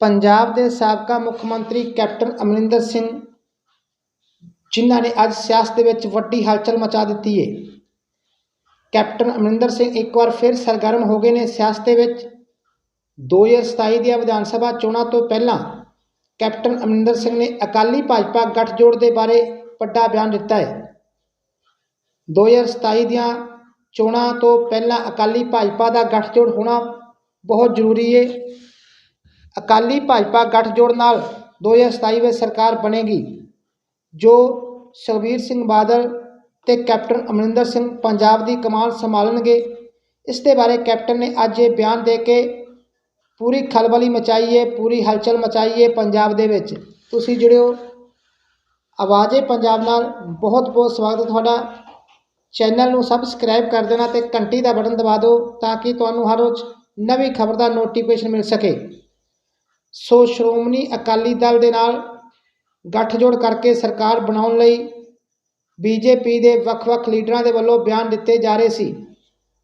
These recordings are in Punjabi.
ਪੰਜਾਬ ਦੇ ਸਾਬਕਾ ਮੁੱਖ ਮੰਤਰੀ ਕੈਪਟਨ ਅਮਰਿੰਦਰ ਸਿੰਘ, ਜਿਨ੍ਹਾਂ ਨੇ ਅੱਜ ਸਿਆਸਤ ਦੇ ਵਿੱਚ ਵੱਡੀ ਹਲਚਲ ਮਚਾ ਦਿੱਤੀ ਹੈ ਕੈਪਟਨ ਅਮਰਿੰਦਰ ਸਿੰਘ ਇੱਕ ਵਾਰ ਫਿਰ ਸਰਗਰਮ ਹੋ ਗਏ ਨੇ ਸਿਆਸਤ ਦੇ ਵਿੱਚ। 2027 ਦੀਆਂ ਵਿਧਾਨ ਸਭਾ ਚੋਣਾਂ ਤੋਂ ਪਹਿਲਾਂ ਕੈਪਟਨ ਅਮਰਿੰਦਰ ਸਿੰਘ ਨੇ ਅਕਾਲੀ ਭਾਜਪਾ ਗੱਠਜੋੜ ਦੇ ਬਾਰੇ ਵੱਡਾ ਬਿਆਨ ਦਿੱਤਾ ਹੈ 2027 ਦੀਆਂ ਚੋਣਾਂ ਤੋਂ ਪਹਿਲਾਂ ਅਕਾਲੀ ਭਾਜਪਾ ਦਾ ਗੱਠਜੋੜ ਹੋਣਾ ਬਹੁਤ ਜ਼ਰੂਰੀ ਹੈ ਅਕਾਲੀ ਭਾਜਪਾ ਗੱਠਜੋੜ ਨਾਲ 2027 ਵਿੱਚ ਸਰਕਾਰ ਬਣੇਗੀ, ਜੋ ਸੁਖਬੀਰ ਸਿੰਘ ਬਾਦਲ ਤੇ ਕੈਪਟਨ ਅਮਰਿੰਦਰ ਸਿੰਘ ਪੰਜਾਬ ਦੀ ਕਮਾਨ ਸੰਭਾਲਣਗੇ। ਇਸ ਦੇ ਬਾਰੇ ਕੈਪਟਨ ਨੇ ਅੱਜ ਇਹ ਬਿਆਨ ਦੇ ਕੇ ਪੂਰੀ ਖਲਬਲੀ ਮਚਾਈ ਹੈ ਪੂਰੀ ਹਲਚਲ ਮਚਾਈ ਹੈ ਪੰਜਾਬ ਦੇ ਵਿੱਚ। ਤੁਸੀਂ ਜੁੜਿਓ। ਆਵਾਜ਼ੇ ਪੰਜਾਬ ਨਾਲ। ਬਹੁਤ ਬਹੁਤ ਸਵਾਗਤ ਹੈ ਤੁਹਾਡਾ। ਚੈਨਲ ਨੂੰ ਸਬਸਕ੍ਰਾਈਬ ਕਰ ਦੇਣਾ ਤੇ ਘੰਟੀ ਦਾ ਬਟਨ ਦਬਾ ਦਿਓ ਤਾਂ ਕਿ ਤੁਹਾਨੂੰ ਹਰ ਰੋਜ਼ ਨਵੀਂ ਖਬਰ ਦਾ ਨੋਟੀਫਿਕੇਸ਼ਨ ਮਿਲ ਸਕੇ। ਸੋ ਸ਼੍ਰੋਮਣੀ ਅਕਾਲੀ ਦਲ ਦੇ ਨਾਲ ਗੱਠਜੋੜ ਕਰਕੇ ਸਰਕਾਰ ਬਣਾਉਣ ਲਈ ਬੀਜੇਪੀ ਦੇ ਵੱਖ-ਵੱਖ ਲੀਡਰਾਂ ਦੇ ਵੱਲੋਂ ਬਿਆਨ ਦਿੱਤੇ ਜਾ ਰਹੇ ਸੀ।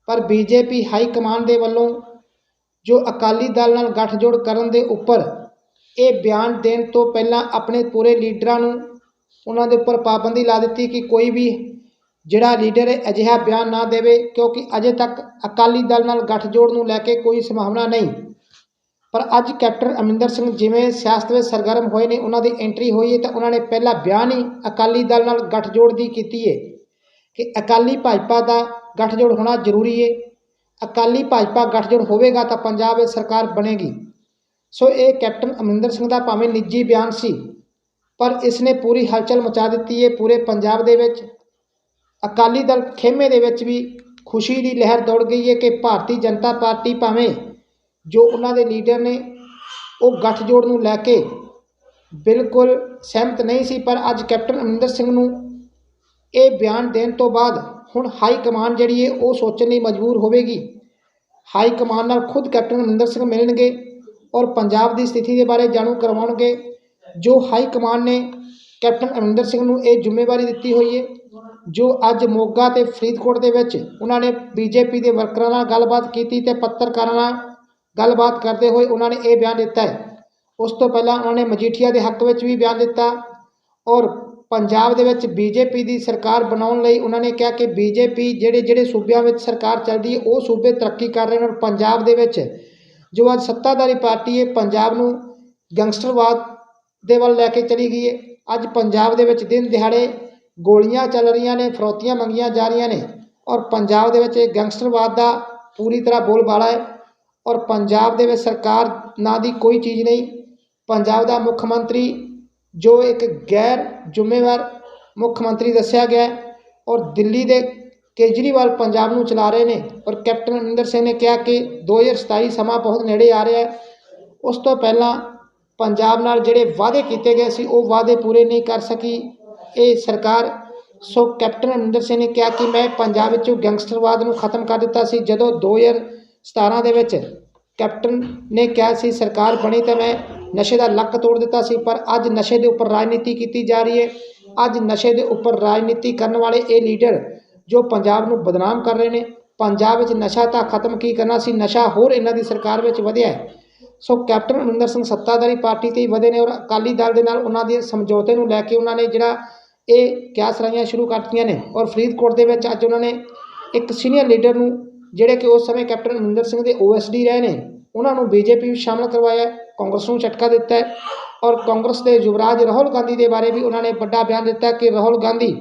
ਪਰ ਬੀਜੇਪੀ ਹਾਈ ਕਮਾਂਡ ਦੇ ਵੱਲੋਂ ਜੋ ਅਕਾਲੀ ਦਲ ਨਾਲ ਗੱਠਜੋੜ ਕਰਨ ਦੇ ਉੱਪਰ ਇਹ ਬਿਆਨ ਦੇਣ ਤੋਂ ਪਹਿਲਾਂ ਆਪਣੇ ਪੂਰੇ ਲੀਡਰਾਂ ਨੂੰ ਉਹਨਾਂ ਦੇ ਉੱਪਰ ਪਾਬੰਦੀ ਲਾ ਦਿੱਤੀ ਕਿ ਕੋਈ ਵੀ ਜਿਹੜਾ ਲੀਡਰ ਹੈ ਅਜਿਹਾ ਬਿਆਨ ਨਾ ਦੇਵੇ ਕਿਉਂਕਿ ਅਜੇ ਤੱਕ ਅਕਾਲੀ ਦਲ ਨਾਲ ਗੱਠਜੋੜ ਨੂੰ ਲੈ ਕੇ ਕੋਈ ਸੰਭਾਵਨਾ ਨਹੀਂ। ਪਰ ਅੱਜ ਕੈਪਟਨ ਅਮਰਿੰਦਰ ਸਿੰਘ ਜਿਵੇਂ ਸਿਆਸਤ ਵਿੱਚ ਸਰਗਰਮ ਹੋਏ ਨੇ, ਉਹਨਾਂ ਦੀ ਐਂਟਰੀ ਹੋਈ ਹੈ ਤਾਂ ਉਹਨਾਂ ਨੇ ਪਹਿਲਾ ਬਿਆਨ ਹੀ ਅਕਾਲੀ ਦਲ ਨਾਲ ਗੱਠਜੋੜ ਦੀ ਕੀਤੀ ਹੈ ਕਿ ਅਕਾਲੀ ਭਾਜਪਾ ਦਾ ਗੱਠਜੋੜ ਹੋਣਾ ਜ਼ਰੂਰੀ ਹੈ। ਅਕਾਲੀ ਭਾਜਪਾ ਗੱਠਜੋੜ ਹੋਵੇਗਾ ਤਾਂ ਪੰਜਾਬ ਵਿੱਚ ਸਰਕਾਰ ਬਣੇਗੀ। ਸੋ ਇਹ ਕੈਪਟਨ ਅਮਰਿੰਦਰ ਸਿੰਘ ਦਾ ਭਾਵੇਂ ਨਿੱਜੀ ਬਿਆਨ ਸੀ, ਪਰ ਇਸ ਨੇ ਪੂਰੀ ਹਲਚਲ ਮਚਾ ਦਿੱਤੀ ਹੈ ਪੂਰੇ ਪੰਜਾਬ ਦੇ ਵਿੱਚ। ਅਕਾਲੀ ਦਲ ਖੇਮੇ ਦੇ ਵਿੱਚ ਵੀ ਖੁਸ਼ੀ ਦੀ ਲਹਿਰ ਦੌੜ ਗਈ ਹੈ ਕਿ ਭਾਰਤੀ ਜਨਤਾ ਪਾਰਟੀ ਭਾਵੇਂ ਜੋ ਉਹਨਾਂ ਦੇ ਲੀਡਰ ਨੇ ਉਹ ਗੱਠਜੋੜ ਨੂੰ ਲੈ ਕੇ ਬਿਲਕੁਲ ਸਹਿਮਤ ਨਹੀਂ ਸੀ, ਪਰ ਅੱਜ ਕੈਪਟਨ ਅਮਰਿੰਦਰ ਸਿੰਘ ਨੂੰ ਇਹ ਬਿਆਨ ਦੇਣ ਤੋਂ ਬਾਅਦ ਹੁਣ ਹਾਈ ਕਮਾਂਡ ਜਿਹੜੀ ਹੈ, ਉਹ ਸੋਚਣ ਲਈ ਮਜਬੂਰ ਹੋਵੇਗੀ। ਹਾਈ ਕਮਾਂਡ ਨਾਲ ਖੁਦ ਕੈਪਟਨ ਅਮਰਿੰਦਰ ਸਿੰਘ ਮਿਲਣਗੇ ਔਰ ਪੰਜਾਬ ਦੀ ਸਥਿਤੀ ਦੇ ਬਾਰੇ ਜਾਣੂ ਕਰਵਾਉਣਗੇ, ਜੋ ਹਾਈ ਕਮਾਂਡ ਨੇ ਕੈਪਟਨ ਅਮਰਿੰਦਰ ਸਿੰਘ ਨੂੰ ਇਹ ਜ਼ਿੰਮੇਵਾਰੀ ਦਿੱਤੀ ਹੋਈ ਹੈ, ਜੋ ਅੱਜ ਮੋਗਾ ਤੇ ਫਰੀਦਕੋਟ ਦੇ ਵਿੱਚ ਉਹਨਾਂ ਨੇ ਬੀਜੇਪੀ ਦੇ ਵਰਕਰਾਂ ਨਾਲ ਗੱਲਬਾਤ ਕੀਤੀ ਤੇ ਪੱਤਰਕਾਰਾਂ ਨਾਲ ਗੱਲਬਾਤ ਕਰਦੇ ਹੋਏ ਉਹਨਾਂ ਨੇ ਇਹ ਬਿਆਨ ਦਿੱਤਾ ਹੈ। ਉਸ ਤੋਂ ਪਹਿਲਾਂ ਉਹਨਾਂ ਨੇ ਮਜੀਠੀਆ ਦੇ ਹੱਕ ਵਿੱਚ ਵੀ ਬਿਆਨ ਦਿੱਤਾ ਔਰ ਪੰਜਾਬ ਦੇ ਵਿੱਚ ਬੀਜੇਪੀ ਦੀ ਸਰਕਾਰ ਬਣਾਉਣ ਲਈ ਉਹਨਾਂ ਨੇ ਕਿਹਾ ਕਿ ਬੀਜੇਪੀ ਜਿਹੜੇ ਜਿਹੜੇ ਸੂਬਿਆਂ ਵਿੱਚ ਸਰਕਾਰ ਚੱਲਦੀ ਹੈ, ਉਹ ਸੂਬੇ ਤਰੱਕੀ ਕਰ ਰਹੇ ਨੇ ਔਰ ਪੰਜਾਬ ਦੇ ਵਿੱਚ ਜੋ ਅੱਜ ਸੱਤਾਧਾਰੀ ਪਾਰਟੀ ਹੈ, ਪੰਜਾਬ ਨੂੰ ਗੈਂਗਸਟਰਵਾਦ ਦੇ ਵੱਲ ਲੈ ਕੇ ਚਲੀ ਗਈ ਹੈ। ਅੱਜ ਪੰਜਾਬ ਦੇ ਵਿੱਚ ਦਿਨ ਦਿਹਾੜੇ ਗੋਲੀਆਂ ਚੱਲ ਰਹੀਆਂ ਨੇ, ਫਰੋਤੀਆਂ ਮੰਗੀਆਂ ਜਾ ਰਹੀਆਂ ਨੇ ਔਰ ਪੰਜਾਬ ਦੇ ਵਿੱਚ ਗੈਂਗਸਟਰਵਾਦ ਦਾ ਪੂਰੀ ਤਰ੍ਹਾਂ ਬੋਲਬਾਲਾ ਹੈ। ਔਰ ਪੰਜਾਬ ਦੇ ਵਿੱਚ ਸਰਕਾਰ ਨਾਂ ਦੀ ਕੋਈ ਚੀਜ਼ ਨਹੀਂ। ਪੰਜਾਬ ਦਾ ਮੁੱਖ ਮੰਤਰੀ ਜੋ ਇੱਕ ਗੈਰ ਜ਼ਿੰਮੇਵਾਰ ਮੁੱਖ ਮੰਤਰੀ ਦੱਸਿਆ ਗਿਆ ਔਰ ਦਿੱਲੀ ਦੇ ਕੇਜਰੀਵਾਲ ਪੰਜਾਬ ਨੂੰ ਚਲਾ ਰਹੇ ਨੇ ਔਰ ਕੈਪਟਨ ਅਮਰਿੰਦਰ ਸਿੰਘ ਨੇ ਕਿਹਾ ਕਿ 2027 ਸਮਾਂ ਬਹੁਤ ਨੇੜੇ ਆ ਰਿਹਾ ਹੈ। ਉਸ ਤੋਂ ਪਹਿਲਾਂ ਪੰਜਾਬ ਨਾਲ ਜਿਹੜੇ ਵਾਅਦੇ ਕੀਤੇ ਗਏ ਸੀ, ਉਹ ਵਾਅਦੇ ਪੂਰੇ ਨਹੀਂ ਕਰ ਸਕੀ। ਇਹ ਸਰਕਾਰ, ਸੋ ਕੈਪਟਨ ਅਮਰਿੰਦਰ ਸਿੰਘ ਨੇ ਕਿਹਾ ਕਿ ਮੈਂ ਪੰਜਾਬ ਵਿੱਚੋਂ ਗੈਂਗਸਟਰਵਾਦ ਨੂੰ ਖਤਮ ਕਰ ਦਿੱਤਾ ਸੀ। ਜਦੋਂ 2017 ਦੇ ਵਿੱਚ ਕੈਪਟਨ ਨੇ ਕਿਹਾ ਸੀ, ਸਰਕਾਰ ਬਣੀ ਤਾਂ ਮੈਂ, ਨਸ਼ੇ ਦਾ ਲੱਕ ਤੋੜ ਦਿੱਤਾ ਸੀ, ਪਰ ਅੱਜ ਨਸ਼ੇ ਦੇ ਉੱਪਰ ਰਾਜਨੀਤੀ ਕੀਤੀ ਜਾ ਰਹੀ ਹੈ। ਅੱਜ ਨਸ਼ੇ ਦੇ ਉੱਪਰ ਰਾਜਨੀਤੀ ਕਰਨ ਵਾਲੇ ਇਹ ਲੀਡਰ ਜੋ ਪੰਜਾਬ ਨੂੰ ਬਦਨਾਮ ਕਰ ਰਹੇ ਨੇ, ਪੰਜਾਬ ਵਿੱਚ ਨਸ਼ਾ ਤਾਂ ਖਤਮ ਕੀ ਕਰਨਾ ਸੀ, ਨਸ਼ਾ ਹੋਰ ਇਹਨਾਂ ਦੀ ਸਰਕਾਰ ਵਿੱਚ ਵਧਿਆ ਸੋ ਕੈਪਟਨ ਅਮਰਿੰਦਰ ਸਿੰਘ ਸੱਤਾਧਾਰੀ ਪਾਰਟੀ ਤੇ ਹੀ ਵਧੇ ਨੇ ਔਰ ਅਕਾਲੀ ਦਲ ਦੇ ਨਾਲ ਉਹਨਾਂ ਦੇ ਸਮਝੌਤੇ ਨੂੰ ਲੈ ਕੇ ਉਹਨਾਂ ਨੇ ਜਿਹੜਾ ਇਹ ਕਿਆਸ ਰਾਈਆਂ ਸ਼ੁਰੂ ਕਰਤੀਆਂ ਨੇ ਔਰ ਫਰੀਦਕੋਟ ਦੇ ਵਿੱਚ ਅੱਜ ਉਹਨਾਂ ਨੇ ਇੱਕ ਸੀਨੀਅਰ ਲੀਡਰ ਨੂੰ ਜਿਹੜੇ ਕਿ ਉਸ ਸਮੇਂ ਕੈਪਟਨ ਅਮਰਿੰਦਰ ਸਿੰਘ ਦੇ ਓਐਸਡੀ ਰਹੇ ਨੇ, ਉਹਨਾਂ ਨੂੰ ਬੀਜੇਪੀ ਵਿੱਚ ਸ਼ਾਮਲ ਕਰਵਾਇਆ ਕਾਂਗਰਸ ਨੂੰ ਝਟਕਾ ਦਿੱਤਾ ਹੈ ਔਰ ਕਾਂਗਰਸ ਦੇ ਯੁਵਰਾਜ ਰਾਹੁਲ ਗਾਂਧੀ ਦੇ ਬਾਰੇ ਵੀ ਉਹਨਾਂ ਨੇ ਵੱਡਾ ਬਿਆਨ ਦਿੱਤਾ ਕਿ ਰਾਹੁਲ ਗਾਂਧੀ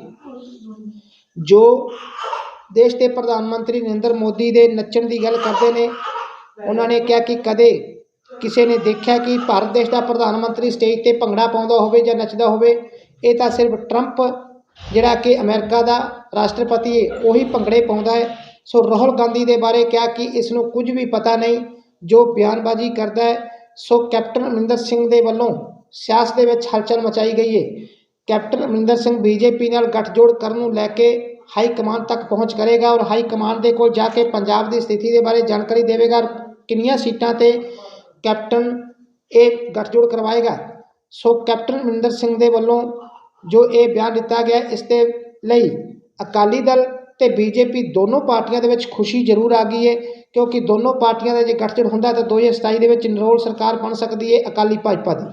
ਜੋ ਦੇਸ਼ ਦੇ ਪ੍ਰਧਾਨ ਮੰਤਰੀ ਨਰਿੰਦਰ ਮੋਦੀ ਦੇ ਨੱਚਣ ਦੀ ਗੱਲ ਕਰਦੇ ਨੇ, ਉਹਨਾਂ ਨੇ ਕਿਹਾ ਕਿ ਕਦੇ ਕਿਸੇ ਨੇ ਦੇਖਿਆ ਕਿ ਭਾਰਤ ਦੇਸ਼ ਦਾ ਪ੍ਰਧਾਨ ਮੰਤਰੀ ਸਟੇਜ ਤੇ ਭੰਗੜਾ ਪਾਉਂਦਾ ਹੋਵੇ ਜਾਂ ਨੱਚਦਾ ਹੋਵੇ, ਇਹ ਤਾਂ ਸਿਰਫ ਟਰੰਪ ਜਿਹੜਾ ਕਿ ਅਮਰੀਕਾ ਦਾ ਰਾਸ਼ਟਰਪਤੀ ਹੈ, ਉਹੀ ਭੰਗੜੇ ਪਾਉਂਦਾ ਹੈ। ਸੋ ਰਾਹੁਲ ਗਾਂਧੀ ਦੇ ਬਾਰੇ ਕਿਹਾ ਕਿ ਇਸ ਨੂੰ ਕੁਝ ਵੀ ਪਤਾ ਨਹੀਂ, ਜੋ ਬਿਆਨਬਾਜ਼ੀ ਕਰਦਾ ਹੈ, ਸੋ ਕੈਪਟਨ ਅਮਰਿੰਦਰ ਸਿੰਘ ਦੇ ਵੱਲੋਂ ਸਿਆਸਤ ਦੇ ਵਿੱਚ ਹਲਚਲ ਮਚਾਈ ਗਈ ਹੈ। ਕੈਪਟਨ ਅਮਰਿੰਦਰ ਸਿੰਘ ਬੀਜੇਪੀ ਨਾਲ ਗੱਠਜੋੜ ਕਰਨ ਨੂੰ ਲੈ ਕੇ ਹਾਈ ਕਮਾਂਡ ਤੱਕ ਪਹੁੰਚ ਕਰੇਗਾ ਔਰ ਹਾਈ ਕਮਾਂਡ ਦੇ ਕੋਲ ਜਾ ਕੇ ਪੰਜਾਬ ਦੀ ਸਥਿਤੀ ਦੇ ਬਾਰੇ ਜਾਣਕਾਰੀ ਦੇਵੇਗਾ ਔਰ ਕਿੰਨੀਆਂ ਸੀਟਾਂ ਤੇ ਕੈਪਟਨ ਇਹ ਗੱਠਜੋੜ ਕਰਵਾਏਗਾ। ਸੋ ਕੈਪਟਨ ਅਮਰਿੰਦਰ ਸਿੰਘ ਦੇ ਵੱਲੋਂ ਜੋ ਇਹ ਬਿਆਨ ਦਿੱਤਾ ਗਿਆ ਇਸ ਦੇ ਲਈ ਅਕਾਲੀ ਦਲ ਤੇ ਬੀਜੇਪੀ ਦੋਨੋਂ ਪਾਰਟੀਆਂ ਦੇ ਵਿੱਚ ਖੁਸ਼ੀ ਜ਼ਰੂਰ ਆ ਗਈ ਹੈ, ਕਿਉਂਕਿ ਦੋਨੋਂ ਪਾਰਟੀਆਂ ਦਾ ਜੇ ਗੱਠਜੋੜ ਹੁੰਦਾ ਤਾਂ 2027 ਦੇ ਵਿੱਚ ਨਿਰੋਲ ਸਰਕਾਰ ਬਣ ਸਕਦੀ ਹੈ ਅਕਾਲੀ ਭਾਜਪਾ ਦੀ।